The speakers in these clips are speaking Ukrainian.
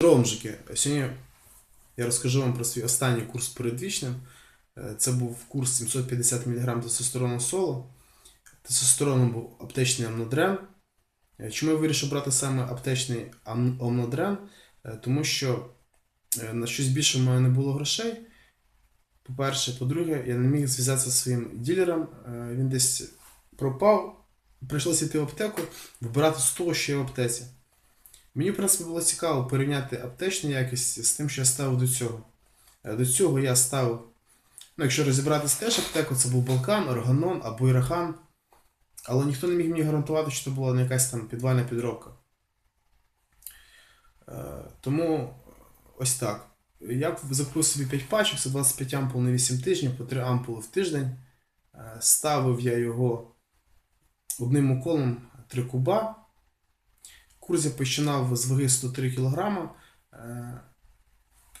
Здорово, мужики. Сьогодні я розкажу вам про свій останній курс перед вічним. Е, Це був курс 750 мг тестостерону соло. Тестостероном був аптечний амнодрен. Е, Чому я вирішив брати саме аптечний амнодрен? Е, Тому що на щось більше в мене не було грошей. По-перше, по-друге, я не міг зв'язатися зі своїм ділером. Він десь пропав. Прийшлося йти в аптеку, вибирати з того, що є в аптеці. Мені, в принципі, було цікаво порівняти аптечну якість з тим, що я ставив до цього. Е, До цього я ставив, ну, якщо розібратись теж аптеку, це був Балкан, Органон або Ірахан. Але ніхто не міг мені гарантувати, що це була не якась там підвальна підробка. Е, Тому ось так. Я закрив собі 5 пачок, це 25 ампул на 8 тижнів, по 3 ампули в тиждень. Е, Ставив я його одним уколом 3 куба. Курс я починав з ваги 103 кг.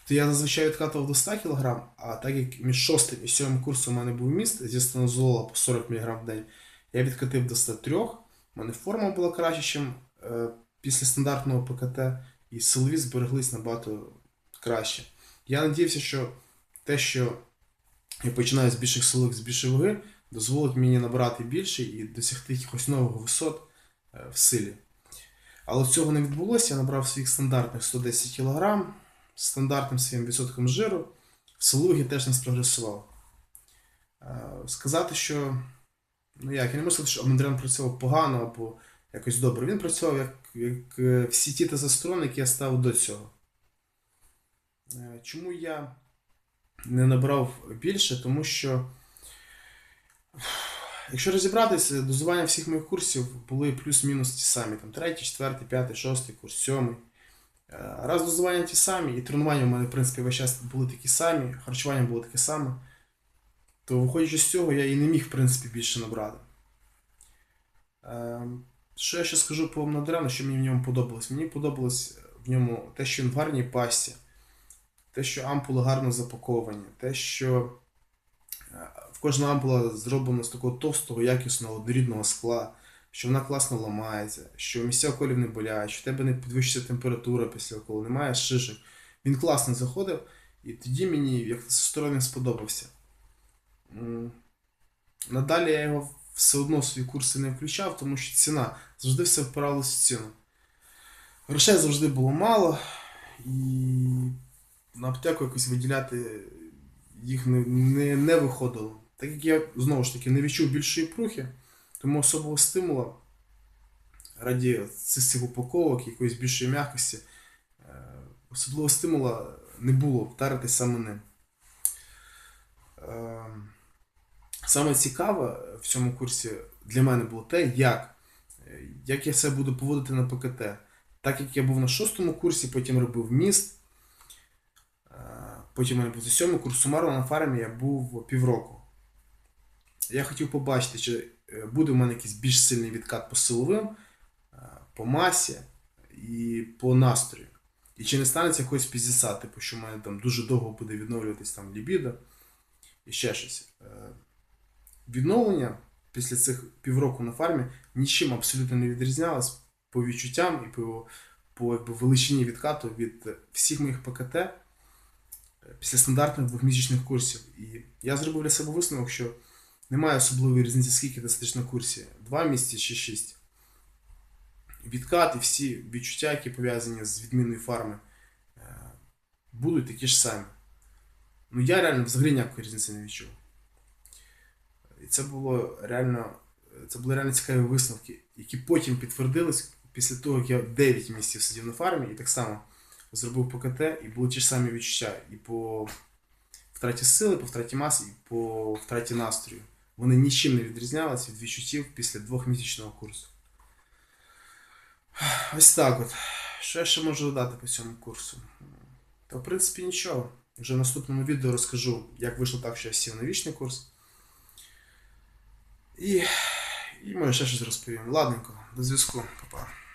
То я зазвичай відкатував до 100 кг, а так як між 6 і 7 курсом у мене був міст зі станозола по 40 мг в день, я відкатив до 103. У мене форма була краще, ніж е, після стандартного ПКТ, і силові збереглись набагато краще. Я надіявся, що те, що я починаю з більших силових, з більшої ваги, дозволить мені набрати більше і досягти якихось нових висот е, в силі. Але цього не відбулося. Я набрав своїх стандартних 110 кг стандартним своїм відсотком жиру. Силуги теж не спрогресував. Е, Сказати, що. Ну як, я не можу сказати, що Омедрен працював погано або якось добре. Він працював як, як е, всі ті тестостерони, які я ставив до цього. Е, Чому я не набрав більше? Тому що. Якщо розібратися, дозування всіх моїх курсів були плюс-мінус ті самі. Там третій, четвертий, п'ятий, шостий курс, сьомий. Е, Раз дозування ті самі, і тренування у мене, в принципі, весь час були такі самі, харчування було таке саме, то виходячи з цього, я і не міг, в принципі, більше набрати. Е, Що я ще скажу по Омнодрену, що мені в ньому подобалось? Мені подобалось в ньому те, що він в гарній пасті, те, що ампули гарно запаковані, те, що е, в кожна ампула зроблена з такого товстого, якісного, однорідного скла, що вона класно ламається, що місця околів не болять, що в тебе не підвищується температура після околу, немає шишок. Він класно заходив, і тоді мені, як тестостерон, сподобався. Надалі я його все одно в свої курси не включав, тому що ціна завжди все впиралось в ціну. Грошей завжди було мало, і на аптеку якось виділяти їх не, не, не виходило. Так як я знову ж таки не відчув більшої прухи, тому особливого стимула раді цих упаковок, якоїсь більшої м'якості, е, особливого стимула не було вдаритись саме ним. Е, Саме цікаве в цьому курсі для мене було те, як, е, як я себе буду поводити на ПКТ. Так як я був на шостому курсі, потім робив міст. Потім у мене був сьомий курс сумарно на фармі я був півроку. Я хотів побачити, чи е, буде в мене якийсь більш сильний відкат по силовим, е, по масі і по настрою. І чи не станеться якогось піздіса, типу, що в мене там дуже довго буде відновлюватись там лібідо і ще щось. Е, Відновлення після цих півроку на фармі нічим абсолютно не відрізнялось по відчуттям і по, по якби, величині відкату від всіх моїх ПКТ після стандартних двохмісячних курсів. І я зробив для себе висновок, що немає особливої різниці, скільки ти сидиш на курсі, два місяці чи шість. Відкат і всі відчуття, які пов'язані з відміною фарми, е, будуть такі ж самі. Ну я реально взагалі ніякої різниці не відчув. І це було реально, це були реально цікаві висновки, які потім підтвердились після того, як я 9 місяців сидів на фармі і так само зробив ПКТ, і були ті ж самі відчуття і по втраті сили, по втраті маси, і по втраті настрою. Вони нічим не відрізнялися від відчуттів після двохмісячного курсу. Ось так от. Що я ще можу додати по цьому курсу? Та в принципі нічого. Вже в наступному відео розкажу, як вийшло так, що я сів на вічний курс. І, і може ще щось розповім. Ладненько, до зв'язку, Па-па.